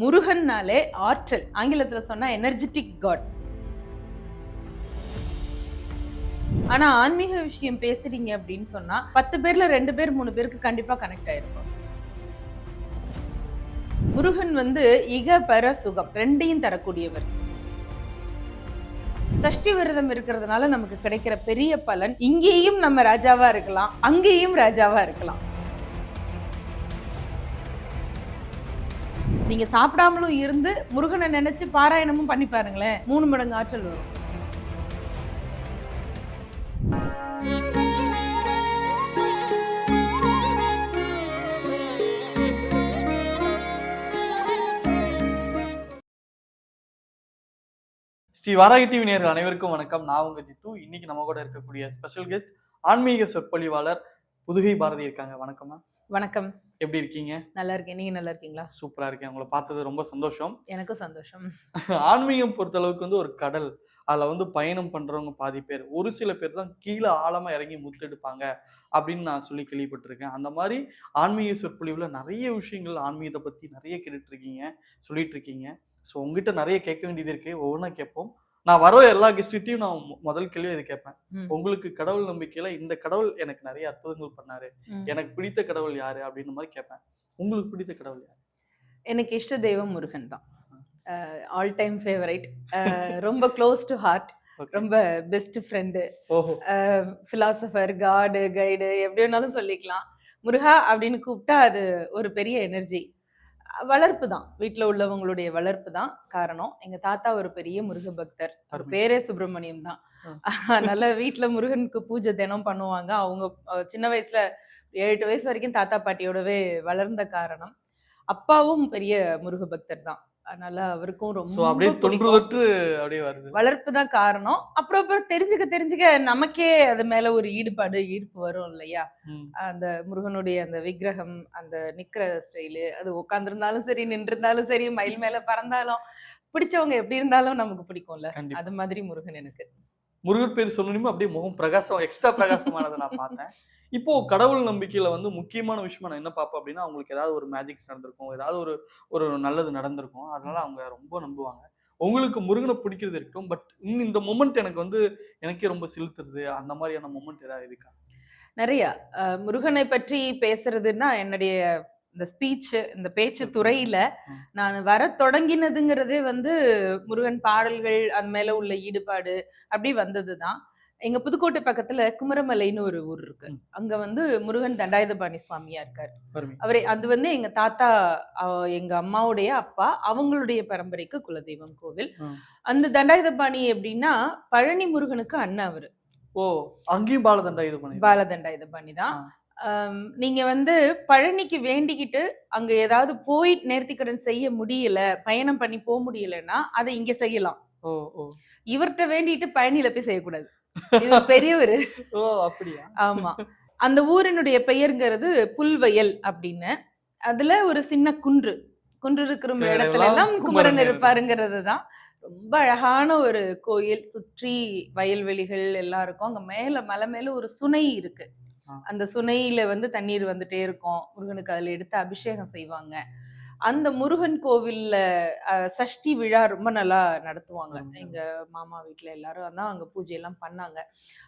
முருகன்னாலே ஆற்றல். ஆங்கிலத்தில் சொன்னா எனர்ஜெட்டிக் காட் ஆனா ஆன்மீக விஷயம் பேசுறீங்க அப்படின்னு சொன்னா பத்து பேர்ல ரெண்டு பேர் மூணு பேருக்கு கண்டிப்பா கனெக்ட் ஆயிருக்கும். முருகன் வந்து இக பெற சுகம் ரெண்டையும் தரக்கூடியவர். சஷ்டி விரதம் இருக்கிறதுனால நமக்கு கிடைக்கிற பெரிய பலன் இங்கேயும் நம்ம ராஜாவா இருக்கலாம் அங்கேயும் ராஜாவா இருக்கலாம். நீங்க சாப்பிடாமலும் இருந்து முருகனை நினைச்சு பாராயணமும் பண்ணி பாருங்களேன். மூணு மடங்கு ஆற்றல் வரும். ஸ்ரீ வாராகி டிவி நேர்கள் அனைவருக்கும் வணக்கம். நான் உங்க ஜித்து. இன்னைக்கு நம்ம கூட இருக்கக்கூடிய ஸ்பெஷல் கெஸ்ட் ஆன்மீக சொற்பொழிவாளர் புதுகை பாரதி இருக்காங்க. வணக்கம்மா. வணக்கம். எப்படி இருக்கீங்க? நல்லா இருக்கேன். நீங்க நல்லா இருக்கீங்களா? சூப்பரா இருக்கேன். உங்களை பார்த்தது ரொம்ப சந்தோஷம். எனக்கும் சந்தோஷம். ஆன்மீகம் பொறுத்தளவுக்கு வந்து ஒரு கடல். அதில் வந்து பயணம் பண்றவங்க பாதி பேர். ஒரு சில பேர் தான் கீழே ஆழமா இறங்கி முத்தெடுப்பாங்க அப்படின்னு நான் சொல்லி கேள்விப்பட்டிருக்கேன். அந்த மாதிரி ஆன்மீக சொற்பொழிவுல நிறைய விஷயங்கள் ஆன்மீகத்தை பத்தி நிறைய கேட்டுட்டு இருக்கீங்க சொல்லிட்டு இருக்கீங்க. ஸோ உங்ககிட்ட நிறைய கேட்க வேண்டியது இருக்கு. ஒவ்வொன்றா கேட்போம். நான் வர எல்லா கெஸ்ட்டையும் நான் முதல் கேள்வி இது கேட்பேன். உங்களுக்கு கடவுள் நம்பிக்கையில இந்த கடவுள் எனக்கு நிறைய அற்புதங்கள் பண்ணாரு. எனக்கு பிடித்த கடவுள் யாரு? அப்படின்ற மாதிரி கேட்பேன். உங்களுக்கு பிடித்த கடவுள் யாரு? எனக்கு இஷ்ட தெய்வம் முருகன் தான். ஆல் டைம் ஃபேவரைட் ரொம்ப க்ளோஸ் டு ஹார்ட். ரொம்ப best friend philosopher god guide எப்படி வேணாலும் சொல்லிக்கலாம். முருகா அப்படின்னு கூப்பிட்டா அது ஒரு பெரிய எனர்ஜி வளர்ப்பு தான். வீட்டில் உள்ளவங்களுடைய வளர்ப்பு தான் காரணம். எங்க தாத்தா ஒரு பெரிய முருக பக்தர். அவர். பேரே சுப்பிரமணியம் தான். அதனால வீட்டில் முருகனுக்கு பூஜை தினம் பண்ணுவாங்க. அவங்க சின்ன வயசுல ஏழு எட்டு வயசு வரைக்கும் தாத்தா பாட்டியோடவே வளர்ந்த காரணம். அப்பாவும் பெரிய முருக பக்தர் தான். அதனால அவருக்கும் அப்படியே ரொம்ப தொன்று பிடிக்கும். தொற்று அப்படியே வருது. வளர்ப்பு தான் காரணம். அப்புறம் அப்புறம் தெரிஞ்சுக்க தெரிஞ்சுக்க நமக்கே அது மேல ஒரு ஈடுபாடு ஈர்ப்பு வரும் இல்லையா. அந்த முருகனுடைய அந்த விக்கிரகம் அந்த நிக்கிற ஸ்டைலு அது உட்காந்துருந்தாலும் சரி நின்றிருந்தாலும் சரி மயில் மேல பறந்தாலும் பிடிச்சவங்க எப்படி இருந்தாலும் நமக்கு பிடிக்கும்ல? அது மாதிரி முருகன் எனக்கு. முருகர் பேர் சொல்லணுமே அப்படியே முகம் பிரகாசம் எக்ஸ்ட்ரா பிரகாசமானதை நான் பார்த்தேன். இப்போ கடவுள் நம்பிக்கையில வந்து முக்கியமான விஷயம் நான் என்ன பார்ப்பேன் அப்படின்னா அவங்களுக்கு ஏதாவது ஒரு மேஜிக்ஸ் நடந்திருக்கும் ஏதாவது ஒரு ஒரு நல்லது நடந்திருக்கும். அதனால அவங்க ரொம்ப நம்புவாங்க. உங்களுக்கு முருகனை பிடிக்கிறது இருக்கட்டும் பட் இன்னும் இந்த மொமெண்ட் எனக்கு வந்து எனக்கே ரொம்ப செலுத்துறது அந்த மாதிரியான மொமெண்ட் ஏதாவது இருக்கா? நிறைய. முருகனை பற்றி பேசுறதுன்னா என்னுடைய இந்த ஸ்பீச் இந்த பேச்சு துறையில. நான் வர தொடங்கினதுங்கிறதே வந்து முருகன் பாடல்கள் அது மேல உள்ள ஈடுபாடு அப்படி வந்ததுதான். எங்க புதுக்கோட்டை பக்கத்துல குமரமலைன்னு ஒரு ஊர் இருக்கு. அங்க வந்து முருகன் தண்டாயுதபாணி சுவாமியா இருக்காரு. அவரே அது வந்து எங்க தாத்தா எங்க அம்மாவுடைய அப்பா அவங்களுடைய பரம்பரைக்கு குலதெய்வம் கோவில். அந்த தண்டாயுதபாணி எப்படின்னா பழனி முருகனுக்கு அண்ணன் அவரு. ஓ அங்கேயும் பாலதண்டா இது பண்ணி பாலதண்டாயுதபாணி தான். நீங்க வந்து பழனிக்கு வேண்டிக்கிட்டு அங்க ஏதாவது போய் நேர்த்திக்கடன் செய்ய முடியல பயணம் பண்ணி போக முடியலன்னா அதை இங்க செய்யலாம். இவர்கிட்ட வேண்டிட்டு பழனியில போய் செய்யக்கூடாது. பெரியவர். ஓ அப்படியா? ஆமா. அந்த ஊரினுடைய பெயருங்கிறது புல்வயல் அப்படின்னு. அதுல ஒரு சின்ன குன்று. குன்று இருக்கிற இடத்துல எல்லாம் குமரன் குமரன் இருப்பார். இருப்பாருங்கிறது தான் ரொம்ப அழகான ஒரு கோயில் சுற்றி வயல்வெளிகள் எல்லாம் இருக்கும். அங்க மேல மலை மேல ஒரு சுனை இருக்கு. அந்த சுனையில வந்து தண்ணீர் வந்துட்டே இருக்கும். முருகனுக்கு அதுல எடுத்து அபிஷேகம் செய்வாங்க. அந்த முருகன் கோவில்ல சஷ்டி விழா ரொம்ப நல்லா நடத்துவாங்க. எங்க மாமா வீட்ல எல்லாரும் தான் அங்க பூஜை எல்லாம் பண்ணாங்க.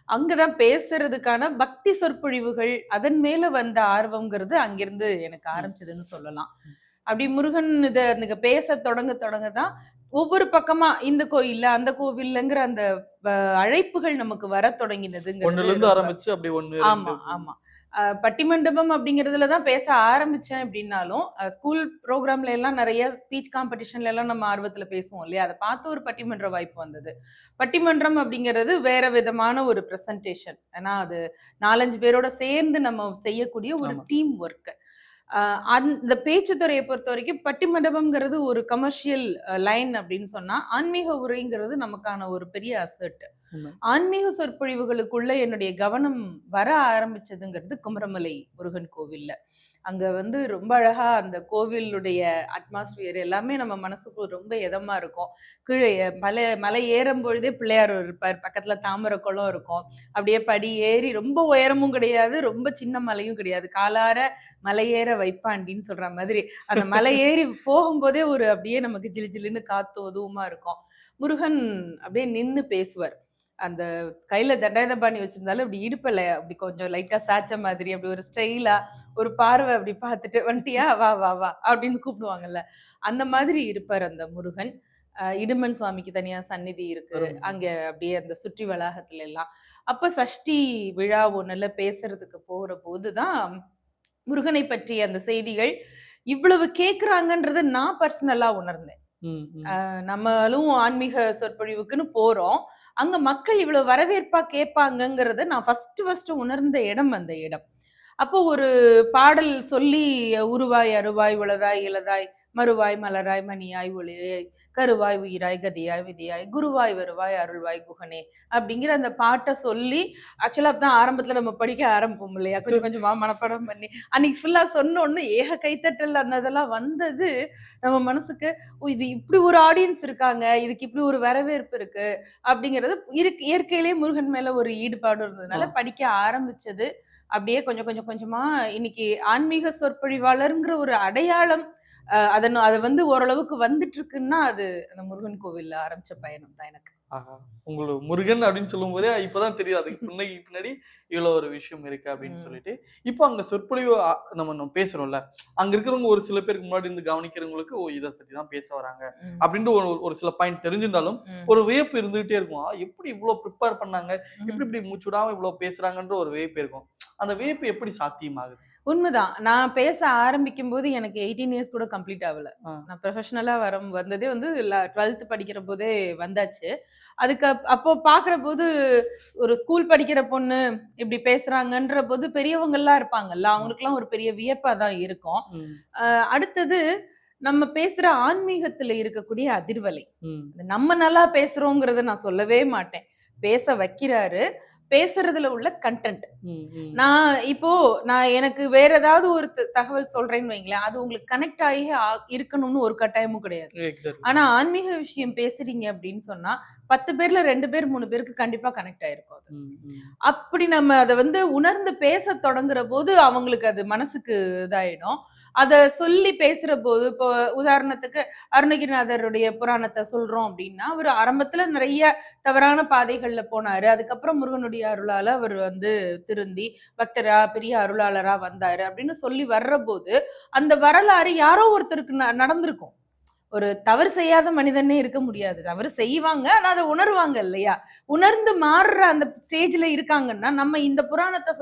அங்கதான் பேசுறதுக்கான பக்தி சொற்பொழிவுகள் அதன் மேல வந்த ஆர்வம்ங்கிறது அங்கிருந்து எனக்கு ஆரம்பிச்சதுன்னு சொல்லலாம். அப்படி முருகன் இத பேச தொடங்க தொடங்க தான் ஒவ்வொரு பக்கமா இந்த கோயில்ல அந்த கோவில்லங்கிற அந்த அழைப்புகள் நமக்கு வர தொடங்கினதுங்கிறது ஆரம்பிச்சு ஒண்ணு ஆமா ஆமா. பட்டிமண்டபம் அப்படிங்கறதுல தான் பேச ஆரம்பிச்சேன் அப்படின்னாலும் ஸ்கூல் ப்ரோக்ராம்ல எல்லாம் நிறைய ஸ்பீச் காம்படிஷன்ல எல்லாம் நம்ம ஆர்வத்துல பேசுவோம் இல்லையா அதை பார்த்து ஒரு பட்டிமன்ற வாய்ப்பு வந்தது பட்டிமன்றம் அப்படிங்கிறது வேற விதமான ஒரு பிரசன்டேஷன் ஏன்னா அது நாலஞ்சு பேரோட சேர்ந்து நம்ம செய்யக்கூடிய ஒரு. டீம் ஒர்க் அந்த பேச்சு துறையை பொறுத்த வரைக்கும் பட்டிமண்டபம்ங்கிறது ஒரு கமர்ஷியல் லைன் அப்படின்னு சொன்னா ஆன்மீக உரைங்கிறது நமக்கான ஒரு பெரிய அசர்ட். ஆன்மீக சொற்பொழிவுகளுக்குள்ள என்னுடைய கவனம் வர ஆரம்பிச்சதுங்கிறது குமரமலை முருகன் கோவில்ல. அங்க வந்து ரொம்ப அழகா அந்த கோவிலுடைய அட்மாஸ்பியர் எல்லாமே நம்ம மனசுக்கு ரொம்ப இதமா இருக்கும். கீழே மலை மலை ஏறும் பொழுதே பிள்ளையார் இருப்பார். பக்கத்துல தாமரை குளம் இருக்கும். அப்படியே படி ஏறி ரொம்ப உயரமும் கிடையாது ரொம்ப சின்ன மலையும் கிடையாது. காலார மலை ஏற வைப்பாண்டின்னு சொல்ற மாதிரி. அந்த மலை ஏறி போகும்போதே ஒரு அப்படியே நமக்கு ஜிலு ஜிலுன்னு காத்து உதவுமா இருக்கும். முருகன் அப்படியே நின்னு பேசுவார். அந்த கையில தண்டாயுதபாணி வச்சிருந்தாலும் இப்படி இடுப்பல அப்படி கொஞ்சம் லைட்டா சாய்ச்ச மாதிரி அப்படி ஒரு ஸ்டைலா ஒரு பார்வை அப்படி பார்த்துட்டு வந்துட்டியா வா வா வா அப்படின்னு கூப்பிடுவாங்கல்ல. அந்த மாதிரி இருப்பார் அந்த முருகன். இடுமன் சுவாமிக்கு தனியா சந்நிதி இருக்கு. அங்க அப்படியே அந்த சுற்றி வளாகத்துல எல்லாம். அப்ப சஷ்டி விழா ஒண்ணுல பேசுறதுக்கு போற போதுதான் முருகனை பற்றிய அந்த செய்திகள் இவ்வளவு கேக்குறாங்கன்றத நான் பர்சனலா உணர்ந்தேன். நம்மளும் ஆன்மீக சொற்பொழிவுக்குன்னு போறோம். அங்க மக்கள் இவ்வளவு வரவேற்பா கேட்பாங்கிறத நான் ஃபர்ஸ்ட் ஃபர்ஸ்ட் உணர்ந்த இடம் அந்த இடம். அப்போ ஒரு பாடல் சொல்லி உருவாய் அருவாய் உளதாய் இளதாய் மறுவாய் மலராய் மணியாய் ஒளியாய் கருவாய் உயிராய் கதியாய் விதியாய் குருவாய் வருவாய் அருள்வாய் குகனே அப்படிங்கிற அந்த பாட்டை சொல்லி ஆக்சுவலா தான் ஆரம்பத்துல நம்ம படிக்க ஆரம்பிப்போம் இல்லையா? கொஞ்சம் கொஞ்சமா மனப்பாடம் பண்ணி. அன்னைக்கு ஃபுல்லா சொன்ன உடனே ஏக கைத்தட்டல் அந்த இதெல்லாம் வந்தது. நம்ம மனசுக்கு இது இப்படி ஒரு ஆடியன்ஸ் இருக்காங்க. இதுக்கு இப்படி ஒரு வரவேற்பு இருக்கு. அப்படிங்கிறது இருக்கு இயற்கையிலே முருகன் மேல ஒரு ஈடுபாடு இருந்ததுனால. படிக்க ஆரம்பிச்சது. அப்படியே கொஞ்சம் கொஞ்சம் கொஞ்சமா இன்னைக்கு ஆன்மீக சொற்பொழிவாளருங்கிற ஒரு அடையாளம் அதன் அது வந்து ஓரளவுக்கு வந்துட்டு இருக்குன்னா அது அந்த முருகன் கோவில்ல ஆரம்பிச்ச பயணம் தான் எனக்கு. உங்களுக்கு முருகன் அப்படின்னு சொல்லும் போதே இப்பதான் தெரியுது அதுக்கு பின்னாடி பின்னாடி இவ்வளவு ஒரு விஷயம் இருக்கு அப்படின்னு. சொல்லிட்டு இப்போ அங்க சொற்பொழிவு நம்ம பேசுறோம்ல அங்க இருக்கிறவங்க ஒரு சில பேருக்கு முன்னாடி இருந்து கவனிக்கிறவங்களுக்கு ஓ இதை பத்தி தான் பேச வராங்க. அப்படின்ட்டு ஒரு ஒரு சில பாயிண்ட் தெரிஞ்சிருந்தாலும். ஒரு வியப்பு இருந்துகிட்டே இருக்கும் எப்படி இவ்வளவு ப்ரிப்பேர் பண்ணாங்க. எப்படி இப்படி மூச்சு விடாம இவ்வளவு பேசுறாங்கன்ற ஒரு வியப்பு இருக்கும் அந்த வியப்பு எப்படி சாத்தியமாகுது? உண்மைதான். நான் பேச ஆரம்பிக்கும் போது எனக்கு எயிட்டீன் இயர்ஸ் கூட கம்ப்ளீட் ஆகல. நான் ப்ரொஃபஷனலா வரும் வந்ததே வந்து டுவெல்த் படிக்கிற போதே வந்தாச்சு. அதுக்கு அப்- அப்போ பாக்குற போது ஒரு ஸ்கூல் படிக்கிற பொண்ணு இப்படி பேசுறாங்கன்ற போது பெரியவங்க எல்லாம் இருப்பாங்கல்ல அவங்களுக்குலாம் ஒரு பெரிய வியப்பா தான் இருக்கும். அடுத்தது நம்ம பேசுற ஆன்மீகத்துல இருக்கக்கூடிய அதிர்வலை. நம்ம நல்லா பேசுறோங்கிறத நான் சொல்லவே மாட்டேன். பேச வைக்கிறாரு. பேசுறதுல உள்ள கண்டென்ட். நான் இப்போ நான் எனக்கு வேற ஏதாவது ஒரு தகவல் சொல்றேன்னு வைங்களேன் அது உங்களுக்கு கனெக்ட் ஆகி ஆ- இருக்கணும்னு ஒரு கட்டாயமும் கிடையாது. ஆனா ஆன்மீக விஷயம் பேசுறீங்க அப்படின்னு சொன்னா பத்து பேர்ல ரெண்டு பேர் மூணு பேருக்கு கண்டிப்பா கனெக்ட் ஆயிருக்கும் அது. அப்படி நம்ம அதை வந்து உணர்ந்து பேச தொடங்குற போது அவங்களுக்கு அது மனசுக்கு இதாயிடும் அதை சொல்லி பேசுற போது இப்போ உதாரணத்துக்கு அருணகிரிநாதருடைய புராணத்தை சொல்றோம் அப்படின்னா அவர் ஆரம்பத்துல நிறைய தவறான பாதைகள்ல போனாரு. அதுக்கப்புறம் முருகனுடைய அருளால அவர் வந்து திருந்தி பக்தரா பெரிய அருளாளரா வந்தாரு அப்படின்னு சொல்லி வர்ற போது அந்த வரலாறு யாரோ ஒருத்தருக்கு ந- நடந்திருக்கும். ஒரு தவறு செய்யாத மனிதனே இருக்க முடியாது. தவறு செய்வாங்க ஆனா அதை உணர்வாங்க இல்லையா? உணர்ந்து மாறுற அந்த ஸ்டேஜ்ல இருக்காங்கன்னா நம்ம இந்த புராணத்தை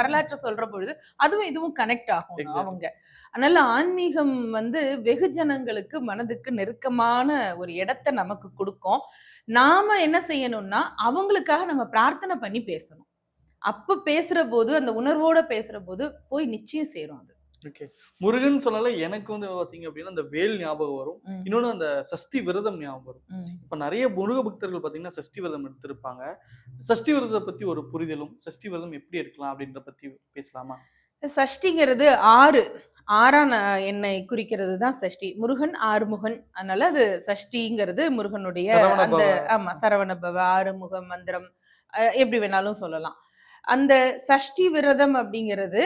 வரலாற்றை சொல்ற பொழுது அதுவும் இதுவும் கனெக்ட் ஆகும். அவங்க. அதனால ஆன்மீகம் வந்து வெகுஜனங்களுக்கு மனதுக்கு நெருக்கமான ஒரு இடத்தை நமக்கு கொடுக்கும். நாம என்ன செய்யணும்னா அவங்களுக்காக நம்ம பிரார்த்தனை பண்ணி பேசணும். அப்ப பேசுற போது அந்த உணர்வோட பேசுற போது போய் நிச்சயம் சேரும் அது. ஓகே முருகன் சொன்னால எனக்கு வந்து பாத்தீங்க அப்படின்னா அந்த வேல் ஞாபகம் வரும். இன்னொன்னு அந்த சஷ்டி விரதம் ஞாபகம் வரும். இப்ப நிறைய முருக பக்தர்கள் பாத்தீங்கன்னா சஷ்டி விரதம் எடுத்திருப்பாங்க. சஷ்டி விரதத்தை பத்தி ஒரு புரிதலும் சஷ்டி விரதம் எப்படி இருக்கலாம் அப்படின்ற பத்தி பேசலாமா? சஷ்டிங்கிறது ஆறு. ஆறான எண்ணை குறிக்கிறது தான் சஷ்டி. முருகன் ஆறுமுகன். அதனால அது சஷ்டிங்கிறது முருகனுடைய அந்த. ஆமா சரவணபவ ஆறுமுக மந்திரம் அஹ், எப்படி வேணாலும் சொல்லலாம். அந்த சஷ்டி விரதம் அப்படிங்கிறது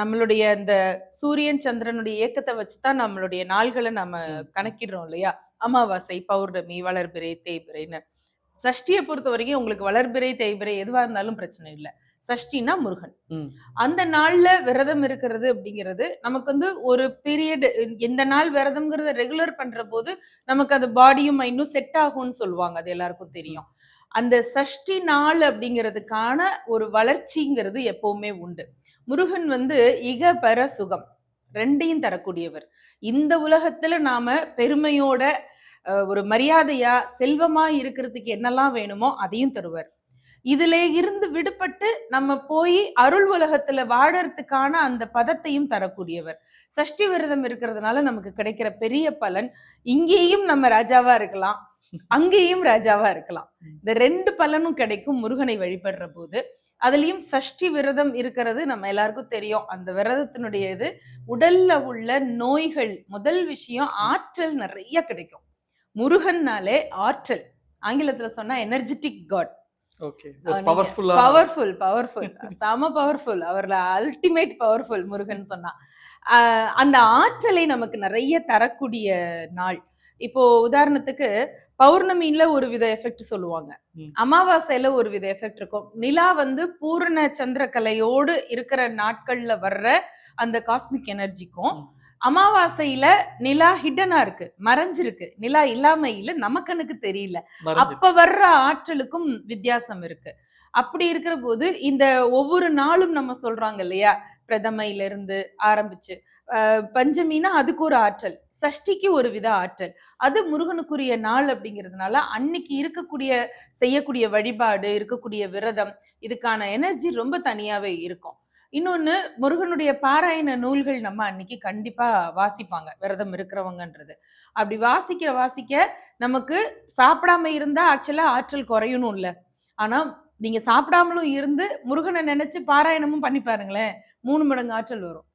நம்மளுடைய அந்த சூரியன் சந்திரனுடைய இயக்கத்தை வச்சுதான் நம்மளுடைய நாள்களை நம்ம. கணக்கிடுறோம் இல்லையா? அமாவாசை பௌர்ணமி வளர்பிறை தேய்பிறைன்னு. சஷ்டியை பொறுத்த வரைக்கும் உங்களுக்கு வளர்பிறை தேய்பிறை எதுவா இருந்தாலும் பிரச்சனை இல்லை. சஷ்டினா முருகன். அந்த நாள்ல விரதம் இருக்கிறது அப்படிங்கிறது நமக்கு வந்து ஒரு பீரியட் இந்த நாள் விரதம்ங்கிறத ரெகுலர் பண்ற போது நமக்கு அது பாடியும் மைண்டும் செட் ஆகும்னு சொல்லுவாங்க. அது எல்லாருக்கும் தெரியும். அந்த சஷ்டி நாள் அப்படிங்கிறதுக்கான ஒரு வளர்ச்சிங்கிறது எப்பவுமே உண்டு. முருகன் வந்து இக பெற சுகம் ரெண்டையும் தரக்கூடியவர். இந்த உலகத்துல நாம பெருமையோட அஹ், ஒரு மரியாதையா செல்வமா இருக்கிறதுக்கு என்னெல்லாம் வேணுமோ அதையும் தருவார். இதுல இருந்து விடுபட்டு நம்ம போய் அருள் உலகத்துல வாழறதுக்கான அந்த பதத்தையும் தரக்கூடியவர். சஷ்டி விரதம் இருக்கிறதுனால நமக்கு கிடைக்கிற பெரிய பலன் இங்கேயும் நம்ம ராஜாவா இருக்கலாம் அங்கேயும் ராஜாவா இருக்கலாம். இந்த ரெண்டு பலனும் கிடைக்கும் முருகனை வழிபடுற போது. அதுலயும் சஷ்டி விரதம் இருக்கிறது நம்ம எல்லாருக்கும் தெரியும். அந்த விரதத்தினுடைய இது உடல்ல உள்ள நோய்கள் முதல் விஷயம் ஆற்றல் நிறைய கிடைக்கும். முருகன்னாலே ஆற்றல். ஆங்கிலத்துல சொன்னா எனர்ஜெட்டிக் காட் பவர்ஃபுல் பவர்ஃபுல் செம பவர்ஃபுல் அவர்ல அல்டிமேட் பவர்ஃபுல் முருகன் சொன்னா. அந்த ஆற்றலை நமக்கு நிறைய தரக்கூடிய நாள். இப்போ உதாரணத்துக்கு பௌர்ணமியில ஒரு வித எஃபெக்ட் சொல்லுவாங்க. அமாவாசையில ஒரு வித எஃபெக்ட் இருக்கும் நிலா வந்து பூரண சந்திரகலையோடு இருக்கிற நாட்கள்ல வர்ற அந்த காஸ்மிக் எனர்ஜிக்கும். அமாவாசையில நிலா ஹிடனா இருக்கு மறைஞ்சிருக்கு நிலா இல்லாம இல்ல நமக்கனுக்கு தெரியல. அப்ப வர்ற ஆற்றலுக்கும் வித்தியாசம் இருக்கு அப்படி இருக்கிற போது இந்த ஒவ்வொரு நாளும் நம்ம சொல்றாங்க இல்லையா? பிரதமையில இருந்து ஆரம்பிச்சு பஞ்சமினா அதுக்கு ஒரு ஆற்றல் சஷ்டிக்கு ஒரு வித ஆற்றல். அது முருகனுக்குரிய நாள் அப்படிங்கிறதுனால அன்னைக்கு இருக்கக்கூடிய செய்யக்கூடிய வழிபாடு இருக்கக்கூடிய விரதம் இதுக்கான எனர்ஜி ரொம்ப தனியாவே இருக்கும். இன்னொன்னு முருகனுடைய பாராயண நூல்கள் நம்ம அன்னைக்கு கண்டிப்பாக வாசிப்பாங்க விரதம் இருக்கிறவங்கன்றது. அப்படி வாசிக்க வாசிக்க நமக்கு சாப்பிடாம இருந்தால் ஆக்சுவலாக ஆற்றல் குறையணும் இல்லை ஆனால் நீங்க சாப்பிடாமலும் இருந்து முருகனை நினைச்சு பாராயணமும் பண்ணி பாருங்களேன். மூணு மடங்கு ஆற்றல் வரும்.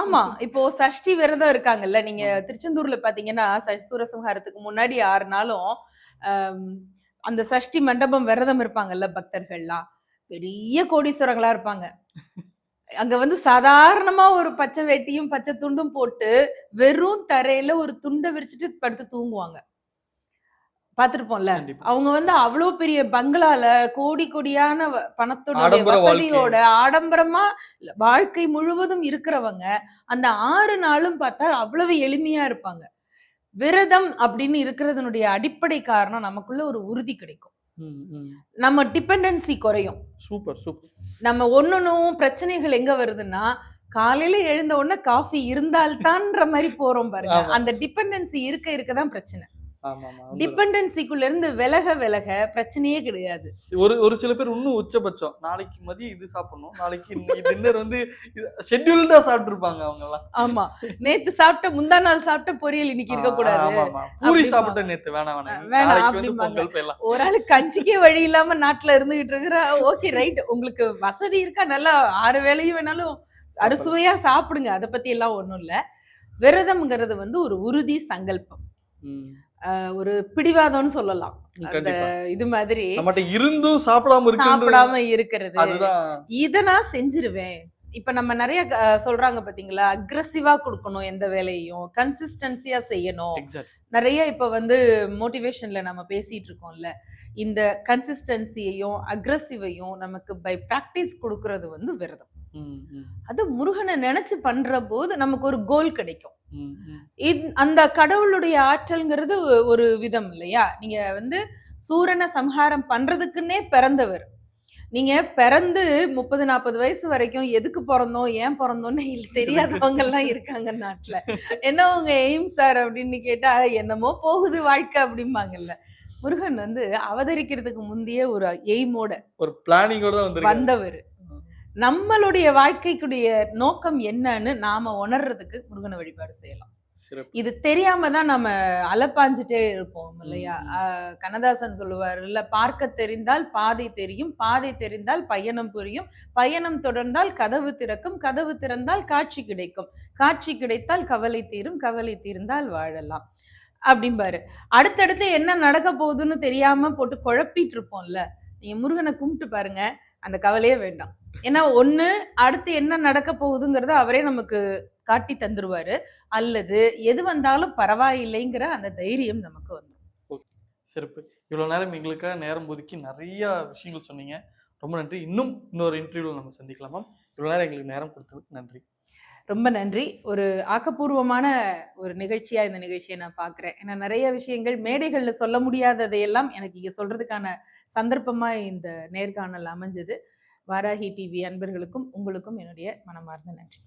ஆமா இப்போ சஷ்டி விரதம் இருக்காங்கல்ல நீங்க திருச்செந்தூர்ல பாத்தீங்கன்னா சூரசம்ஹாரத்துக்கு முன்னாடி ஆறு நாளும் அந்த சஷ்டி மண்டபம் விரதம் இருப்பாங்கல்ல பக்தர்கள்லாம் பெரிய கோடீஸ்வரங்களா இருப்பாங்க. அங்க வந்து சாதாரணமா ஒரு பச்சை வேட்டியும் பச்சை துண்டும் போட்டு வெறும் தரையில ஒரு துண்டை விரிச்சிட்டு படுத்து தூங்குவாங்க. பாத்துருப்போம்ல. கண்டிப்பா. அவங்க வந்து அவ்வளோ பெரிய பங்களால கோடி கோடியான பணத்தோட வசதியோட ஆடம்பரமா வாழ்க்கை முழுவதும் இருக்கிறவங்க அந்த ஆறு நாளும் பார்த்தா அவ்வளவு எளிமையா இருப்பாங்க. விரதம் அப்படின்னு இருக்கிறதுனுடைய அடிப்படை காரணம் நமக்குள்ள ஒரு உறுதி கிடைக்கும். நம்ம டிபெண்டன்சி குறையும். Super super. நம்ம ஒன்னொன்னும் பிரச்சனைகள் எங்க வருதுன்னா காலையில எழுந்த உடனே காஃபி இருந்தால்தான்ற மாதிரி போறோம் பாருங்க. அந்த டிபெண்டன்சி இருக்க இருக்கதான் பிரச்சனை. டிபெண்டன்சிக்குள்ள இருந்து விலக விலக பிரச்சனையே கிடையாது. ஒரு ஒரு சில பேர் இன்னும் உச்சபட்சம். நாளைக்கு மதியம் இது சாப்பிடணும் நாளைக்கு டின்னர் வந்து ஷெட்யூல்டா சாப்பிட்டு இருப்பாங்க அவங்க எல்லாம் ஆமா. நேத்து சாப்பிட்ட முந்தா நாள் சாப்பிட்ட பொரியல் இன்னைக்கு இருக்க கூடாது. பூரி. சாப்பிட்ட நேத்து வேணாம் வேணாம். வேணாம் அப்படிம்பாங்க. ஒரு ஆளு கஞ்சிக்கே வழி இல்லாம நாட்டுல இருந்துகிட்டு இருக்கிற. Okay right. உங்களுக்கு வசதி இருக்கா? நல்லா ஆறு வேளையும் வேணாலும் அறுசுவையா சாப்பிடுங்க. அதை பத்தி எல்லாம் ஒண்ணும் இல்ல. விரதம்ங்கிறது வந்து ஒரு உறுதி சங்கல்பம். ஒரு பிடிவாதம்னு சொல்லலாம். அந்த இது மாதிரி இருந்தும் சாப்பிடாம சாப்பிடாம இருக்கிறது. அதுதான். இத நான் செஞ்சிருவேன். இப்ப நம்ம நிறைய சொல்றாங்க பாத்தீங்களா? அக்ரஸிவா கொடுக்கணும் எந்த வேலையையும். கன்சிஸ்டன்சியா செய்யணும். நிறைய இப்ப வந்து மோட்டிவேஷன்ல நம்ம பேசிட்டு இருக்கோம்ல. இந்த கன்சிஸ்டன்சியையும் அக்ரஸிவையும் நமக்கு பை பிராக்டிஸ் கொடுக்கறது வந்து விரதம். அது முருகனை நினைச்சு பண்ற போது நமக்கு ஒரு கோல் கிடைக்கும். அந்த கடவுளுடைய ஆற்றல்ங்கிறது ஒரு விதம் இல்லையா? நீங்க வந்து சூரனை சம்ஹாரம் பண்றதுக்குன்னே பிறந்தவர். நீங்க பிறந்து முப்பது நாற்பது வயசு வரைக்கும் எதுக்கு பிறந்தோம் ஏன் பிறந்தோம்னு தெரியாதவங்க எல்லாம் இருக்காங்க நாட்டுல. என்ன உங்க எய்ம் சார் அப்படின்னு கேட்டா என்னமோ போகுது வாழ்க்கை அப்படிம்பாங்கல்ல. முருகன் வந்து அவதரிக்கிறதுக்கு முந்தைய ஒரு எய்மோட ஒரு பிளானிங்கோட வந்தவர். நம்மளுடைய வாழ்க்கைக்குடைய நோக்கம் என்னன்னு நாம உணர்றதுக்கு முருகனை வழிபாடு செய்யலாம். இது தெரியாம தான் நம்ம அலப்பாஞ்சிட்டே இருப்போம் இல்லையா? கண்ணதாசன் சொல்லுவார் இல்ல பார்க்க தெரிந்தால் பாதை தெரியும் பாதை தெரிந்தால் பயணம் புரியும் பயணம் தொடர்ந்தால் கதவு திறக்கும் கதவு திறந்தால் காட்சி கிடைக்கும் காட்சி கிடைத்தால் கவலை தீரும் கவலை தீர்ந்தால் வாழலாம். அப்படிம்பாரு. அடுத்தடுத்து என்ன நடக்க போகுதுன்னு தெரியாம போட்டு குழப்பிட்டு இருப்போம்ல? நீங்க முருகனை கும்பிட்டு பாருங்க அந்த கவலையே வேண்டாம். ஏன்னா ஒண்ணு அடுத்து என்ன நடக்க போகுதுங்கிறத அவரே நமக்கு காட்டி தந்துருவாரு. அல்லது எது வந்தாலும் பரவாயில்லைங்கிற அந்த தைரியம் நமக்கு வந்துடும் சிறப்பு. இவ்வளவு நேரம் எங்களுக்காக நேரம் ஒதுக்கி நிறைய விஷயங்கள் சொன்னீங்க. ரொம்ப நன்றி. இன்னும் இன்னொரு இன்டர்வியூல நம்ம சந்திக்கலாமா இவ்வளவு நேரம் எங்களுக்கு நேரம் கொடுத்ததுக்கு நன்றி. ரொம்ப நன்றி. ஒரு ஆக்கப்பூர்வமான ஒரு நிகழ்ச்சியா இந்த நிகழ்ச்சியை நான் பார்க்கிறேன் ஏன்னா நிறைய விஷயங்கள் மேடைகள்ல சொல்ல முடியாததையெல்லாம் எனக்கு இங்க சொல்றதுக்கான சந்தர்ப்பமா இந்த நேர்காணல் அமைஞ்சது. வாராகி டிவி அன்பர்களுக்கும் உங்களுக்கும் என்னுடைய மனமார்ந்த நன்றி.